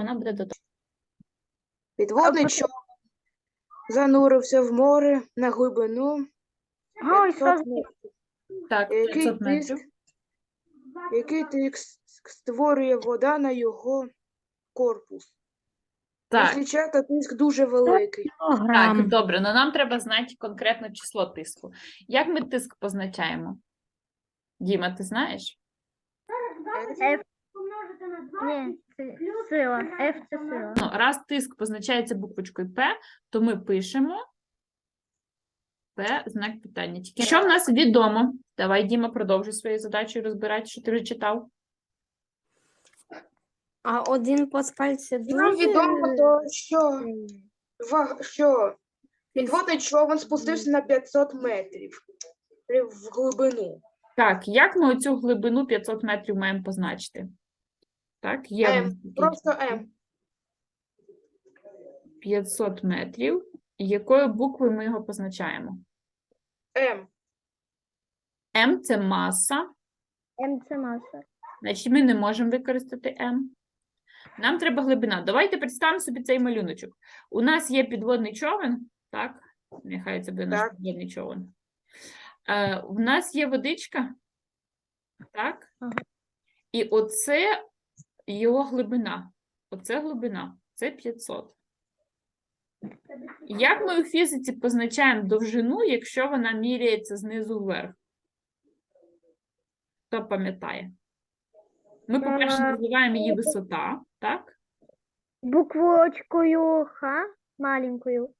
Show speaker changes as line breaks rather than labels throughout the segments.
вона буде додому.
Підводний човен занурився в море на глибину
Ой,
500 метрів.
Так,
Який
500 метрів.
тиск, який тиск створює вода на його корпус?
Так,
Дівчата, тиск дуже великий.
так, добре, але нам треба знати конкретно число тиску. Як ми тиск позначаємо? Діма, ти знаєш?
Ні, це сила. F це сила.
Ну, раз тиск позначається буквочкою P, то ми пишемо P, знак питання. Тільки що в нас відомо? Давай, Діма, продовжуй свою задачу і розбирати, що ти вже читав.
А один паскаль це
Нам
дуже...
відомо, то, що, ва- що підводний човен спустився на 500 метрів в глибину.
Так, як ми оцю глибину 500 метрів маємо позначити? Так, є
М, Просто М.
500 метрів. Якою буквою ми його позначаємо?
М.
М це маса,
М це маса.
значить ми не можемо використати М. Нам треба глибина. Давайте представимо собі цей малюночок. У нас є підводний човен, так? Нехай це буде наш
Так.
підводний човен. Е, у нас є водичка, так?
Ага.
І оце його глибина. Оце глибина. Це 500. Як ми у фізиці позначаємо довжину, якщо вона міряється знизу вверх? Хто пам'ятає? Ми, по-перше,
Е,
називаємо її висота, так?
Буквочкою Х маленькою.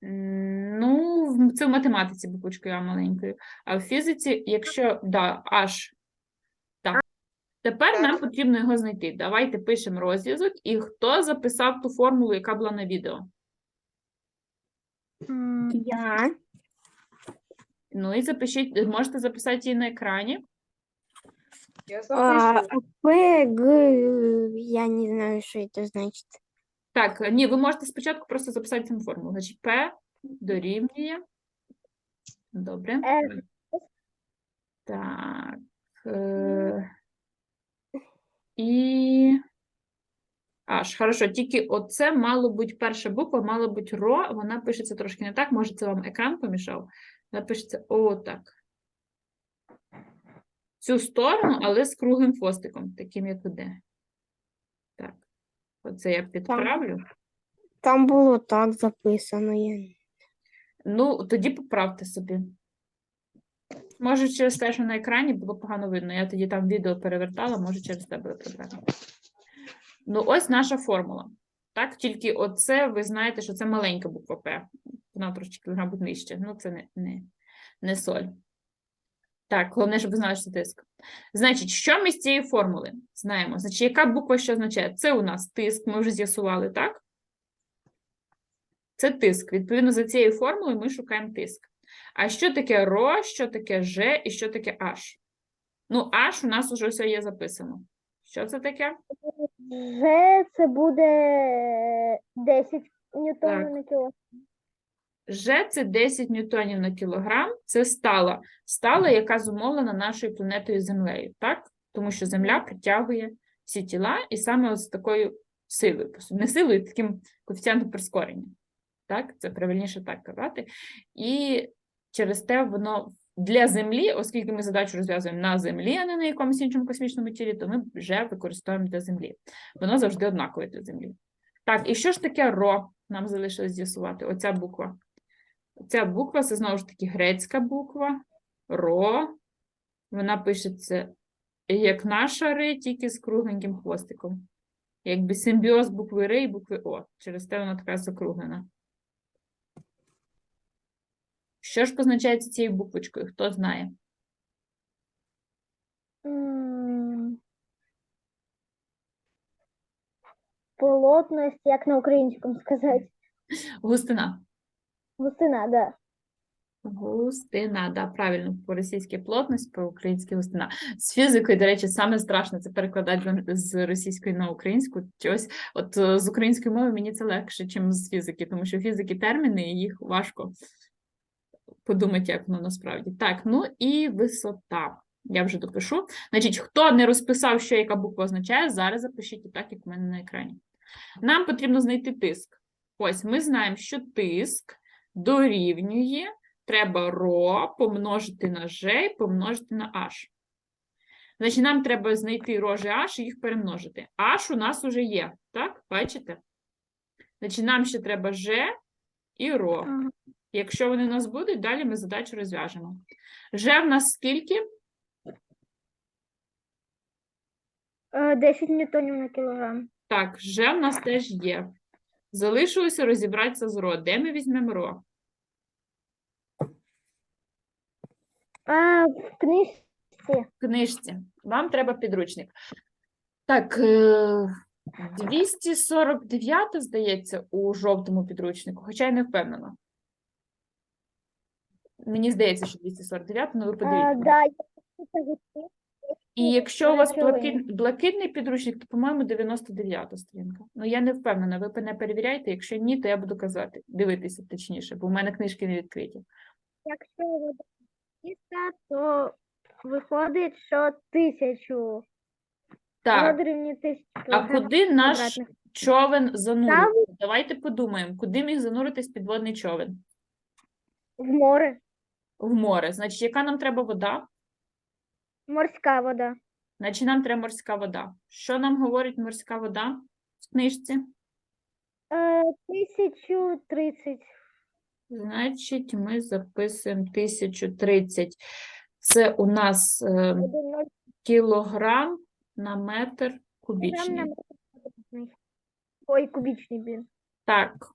Ну, це в математиці буквочкою А маленькою. А в фізиці, якщо да, так. Тепер нам потрібно його знайти. Давайте пишемо розв'язок. І хто записав ту формулу, яка була на відео?
Я.
Ну і запишіть, можете записати її на екрані.
Я
А. П, Г, я не знаю, что это значит.
Так, ні, ви можете спочатку просто записати цю формулу. Значить, P дорівнює. Добре.
F.
Так. Е... І. Аж, хорошо, тільки оце мало бути перша буква, мало бути ро, вона пишеться трошки не так, може, це вам екран помішав. Вона пишеться отак. Цю сторону, але з круглим хвостиком, таким, як іде. Так. Оце я підправлю.
Там було так записано. Я...
Ну, тоді поправте собі. Може, через те, що на екрані було погано видно. Я тоді там відео перевертала, може, через те буде проблема. Ну, ось наша формула. Так, тільки оце ви знаєте, що це маленька буква П. Вона трошки, мабуть, нижче. Ну, це не, не, не соль. Так, головне, щоб ви знали, що це тиск. Значить, що ми з цієї формули знаємо? Значить, яка буква що означає? Це у нас тиск, ми вже з'ясували, так? Це тиск. Відповідно, за цією формулою ми шукаємо тиск. А що таке ро, що таке Ж і що таке H? Ну, H у нас уже все є записано. Що це таке?
Ж це буде 10 ньютонів на кіло.
Ж це 10 ньютонів на кілограм. Це стала. Стала, яка зумовлена нашою планетою Землею, так? Тому що Земля притягує всі тіла і саме з такою силою, не силою, таким коефіцієнтом прискорення. Так, це правильніше так казати. І через те воно для Землі, оскільки ми задачу розв'язуємо на Землі, а не на якомусь іншому космічному тілі, то ми вже використовуємо для Землі. Воно завжди однакове для Землі. Так, і що ж таке ро? Нам залишилось з'ясувати. Оця буква. Ця буква це знову ж таки грецька буква. Ро. Вона пишеться як наша ри, тільки з кругленьким хвостиком. Якби симбіоз букви Р і букви О. Через те вона така закруглена. Що ж позначається цією буквочкою? Хто знає?
Плотність, як на українському сказати.
Густина.
Густина, да.
Густина, да, правильно, по-російськи плотність, по-українськи густина. З фізикою, до речі, саме страшне це перекладати з російської на українську. Чогось, от е, з української мови мені це легше, ніж з фізики, тому що фізики терміни, і їх важко подумати, як воно насправді. Так, ну і висота. Я вже допишу. Значить, хто не розписав, що яка буква означає, зараз запишіть і так, як в мене на екрані. Нам потрібно знайти тиск. Ось ми знаємо, що тиск дорівнює, треба ро помножити на ж і помножити на h. Значить, нам треба знайти ро, ж h і їх перемножити. h у нас уже є, так? Бачите? Значить, нам ще треба ж і ро. Якщо вони у нас будуть, далі ми задачу розв'яжемо. Ж в нас скільки?
Е, 10 ньютонів на кілограм.
Так, Ж в нас теж є. Залишилося розібратися з ро. Де ми візьмемо ро?
А в книжці
В книжці. Вам треба підручник. Так, е, 249, здається, у жовтому підручнику, хоча я не впевнена. Мені здається, що 249, але ви подивіться.
да, я
І якщо у вас блакит, блакитний підручник, то, по-моєму, 99 сторінка. Ну, я не впевнена, ви мене перевіряйте. Якщо ні, то я буду казати, дивитися точніше, бо в мене книжки не відкриті.
Якщо вода чиста, то виходить, що тисячу.
Так,
тисячу
а куди наш човен зануриться? Давайте подумаємо, куди міг зануритись підводний човен?
В море.
В море. Значить, яка нам треба вода?
Морська вода.
Значить, нам треба морська вода. Що нам говорить морська вода в книжці?
Е, Тисячу тридцять.
Значить, ми записуємо 1030. Це у нас е, кілограм на метр кубічний.
Ой, кубічний, блін.
Так,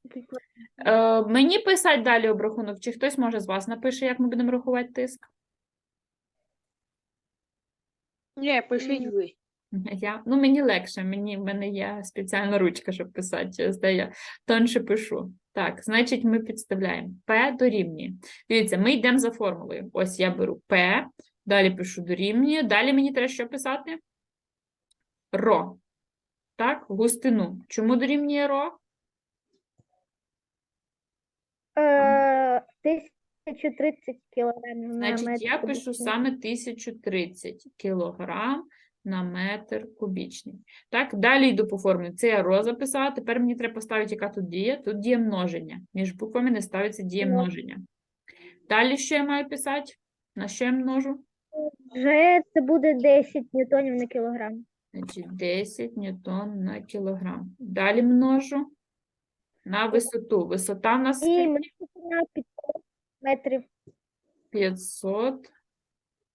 е, мені писати далі обрахунок, чи хтось може з вас напише, як ми будемо рахувати тиск?
Ні, пишіть ви.
Я, ну, мені легше, мені, в мене є спеціальна ручка, щоб писати, через те я тонше пишу. Так, значить, ми підставляємо P дорівнює. Дивіться, ми йдемо за формулою. Ось я беру P, далі пишу дорівнює, далі мені треба що писати? Ро. Так, густину. Чому дорівнює ро?
Е, Тисячу тридцять кілограмів на
Значить,
метр
я пишу
кубічний.
саме 1030 кілограм на метр кубічний. Так, далі йду по формулі. Це я ро записала. Тепер мені треба поставити, яка тут дія. Тут дія множення. Між буквами не ставиться дія множення. Далі що я маю писати? На що я множу?
Вже це буде 10 ньютонів на кілограм.
Значить, 10 ньютон на кілограм. Далі множу на висоту. Висота в нас
І
скільки?
мені на 500 метрів.
500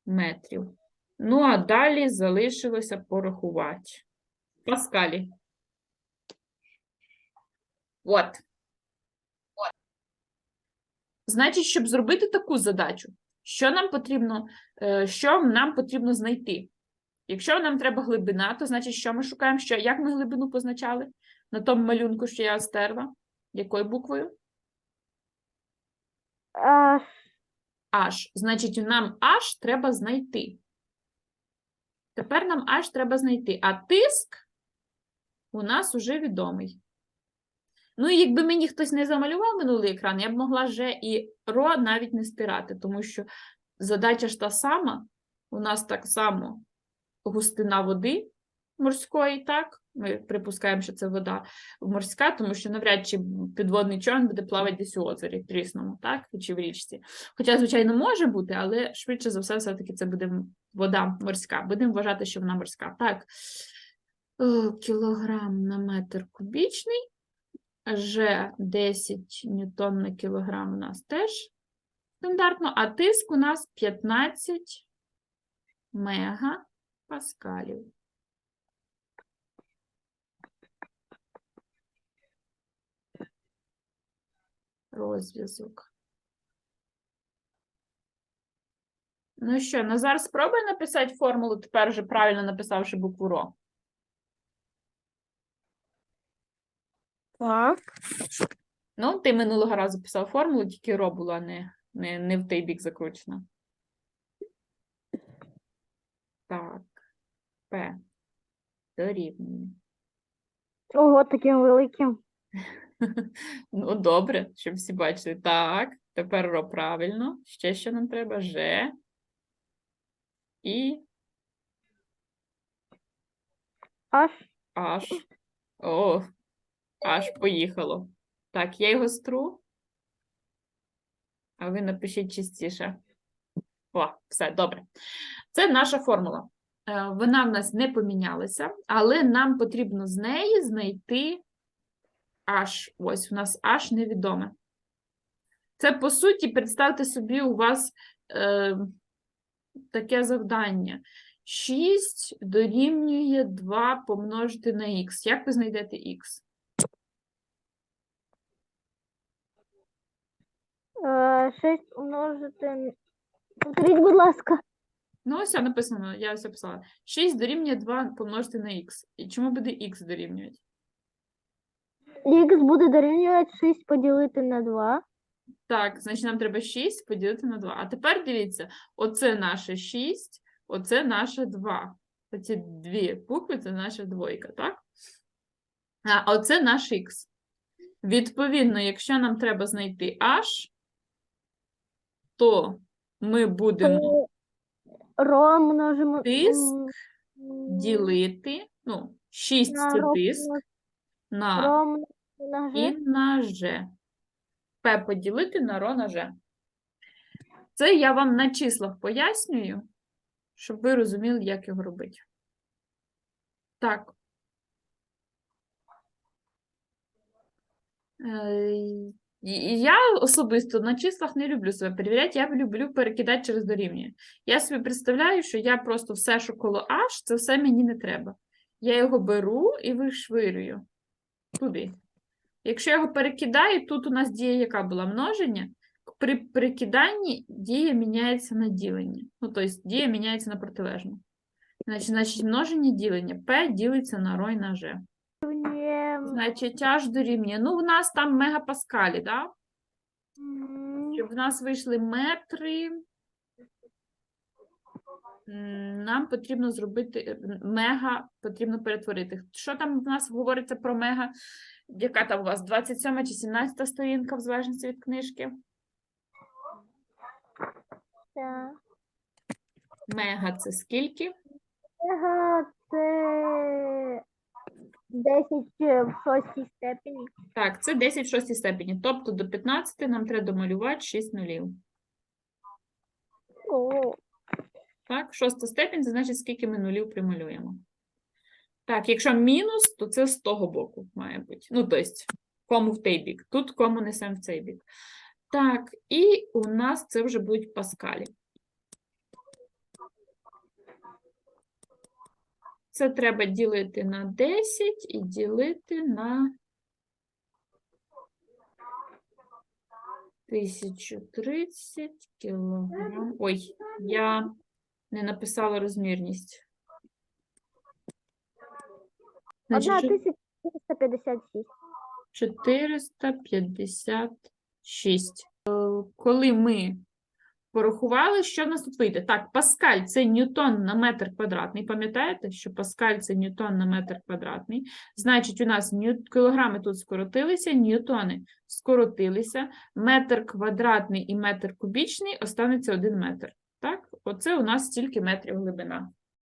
метрів. Ну, а далі залишилося порахувати. Паскалі. От. Значить, щоб зробити таку задачу, що нам потрібно, е, що нам потрібно знайти? Якщо нам треба глибина, то значить, що ми шукаємо? Що, як ми глибину позначали? На тому малюнку, що я стерла? Якою буквою?
А,
H. Значить, нам H треба знайти. Тепер нам H треба знайти, а тиск у нас уже відомий. Ну, і якби мені хтось не замалював минулий екран, я б могла вже і ро навіть не стирати, тому що задача ж та сама. У нас так само густина води морської, так? Ми припускаємо, що це вода морська, тому що навряд чи підводний човен буде плавати десь у озері трісному, так? Чи в річці. Хоча, звичайно, може бути, але швидше за все, все-таки це буде вода морська. Будемо вважати, що вона морська. Так, кілограм на метр кубічний. Ж 10 ньютон на кілограм у нас теж стандартно, а тиск у нас 15 мегапаскалів. Розв'язок. Ну що, Назар, спробуй написати формулу, тепер вже правильно написавши букву РО.
Так.
Ну, ти минулого разу писав формулу, тільки ро була не, не, не в той бік закручена. Так. П. Дорівнює.
ого, таким великим.
Ну, добре, щоб всі бачили. Так, тепер ро правильно. Ще що нам треба? Ж. і
Аж
аж. О, аж поїхало. Так, я його стру. А ви напишіть частіше. О, все, добре. Це наша формула. Е, Вона в нас не помінялася, але нам потрібно з неї знайти аж. Ось у нас аж невідоме. Це, по суті, представте собі, у вас е, таке завдання. 6 дорівнює 2 помножити на х. Як ви знайдете х?
е, 6 умножити. н- Повторіть, будь ласка.
Ну, ось написано, я все писала. 6 дорівнює 2 помножити на х. І чому буде х дорівнювати?
Х буде дорівнювати 6 поділити на 2.
Так, значить нам треба 6 поділити на 2. А тепер дивіться, оце наше 6, оце наше 2. Оці дві букви це наша двойка, так? А оце наш х. Відповідно, якщо нам треба знайти h, то ми будемо
ро множимо.
Тиск ділити, ну, 6 це тиск, на
ро множимо на
і на Ж. П поділити на ро на Ж. Це я вам на числах пояснюю, щоб ви розуміли, як його робити. Так. Е, і- Я особисто на числах не люблю себе перевіряти, я люблю перекидати через дорівнює. Я собі представляю, що я просто все, що коло H, це все мені не треба. Я його беру і вишвирюю туди. Якщо я його перекидаю, тут у нас дія яка була? Множення. При перекиданні дія міняється на ділення. Ну, тобто дія міняється на протилежну. Значить, значить множення ділення. P ділиться на і на G. Значить, аж дорівнює. Ну, в нас там мегапаскалі, да? Щоб в нас вийшли метри. Нам потрібно зробити е, мега, потрібно перетворити. Що там в нас говориться про мега? Яка там у вас 27 чи 17 сторінка, в залежності від книжки?
так.
Мега це скільки?
Ага, це 10 в шостій степені.
Так, це 10 в шостій степені. Тобто до 15 нам треба домалювати 6 нулів.
О,
Так, шоста степень, це значить, скільки ми нулів прималюємо. Так, якщо мінус, то це з того боку має бути. Ну, тобто, кому в той бік. Тут кому несемо в цей бік. Так, і у нас це вже будуть паскалі. Це треба ділити на 10 і ділити на 1030 кілограм. Ой, я не написала розмірність. Значить, чо-
1456.
456. Е, Коли ми порахували, що в нас тут вийде? Так, паскаль це ньютон на метр квадратний. Пам'ятаєте, що паскаль це ньютон на метр квадратний. Значить, у нас нью- кілограми тут скоротилися, ньютони скоротилися. Метр квадратний і метр кубічний останеться один метр. Оце у нас стільки метрів глибина.